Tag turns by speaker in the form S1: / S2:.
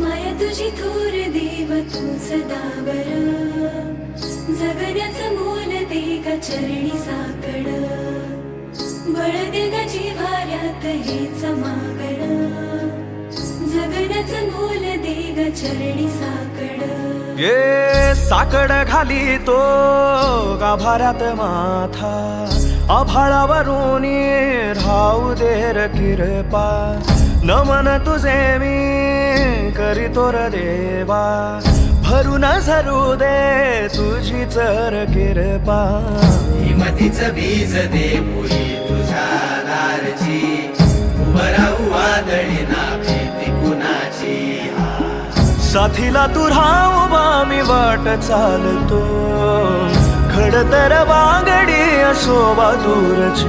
S1: माया तुझी थोर देव तू सदावर जगण्याचं मोल दे का चरणी साकड. बळ दे का जीवाऱ्यात हेच मागण जगण्याचं मोल दे ग चरणी साकड.
S2: ये साकड घाली तो गाभाऱ्यात माथा. आभाळावरून राहू दे र किरपा नमन तुझे मी करीतो र देवा. भरून झरू दे तुझी चर किरपा
S3: हिमतीचं बीज दे पुरी तुझ्या दारची. उभं राहू वादळी ना भीती कुणाची
S2: साथीला तू राहू मी वाट चालतो. खडतर वागडी असो दूरची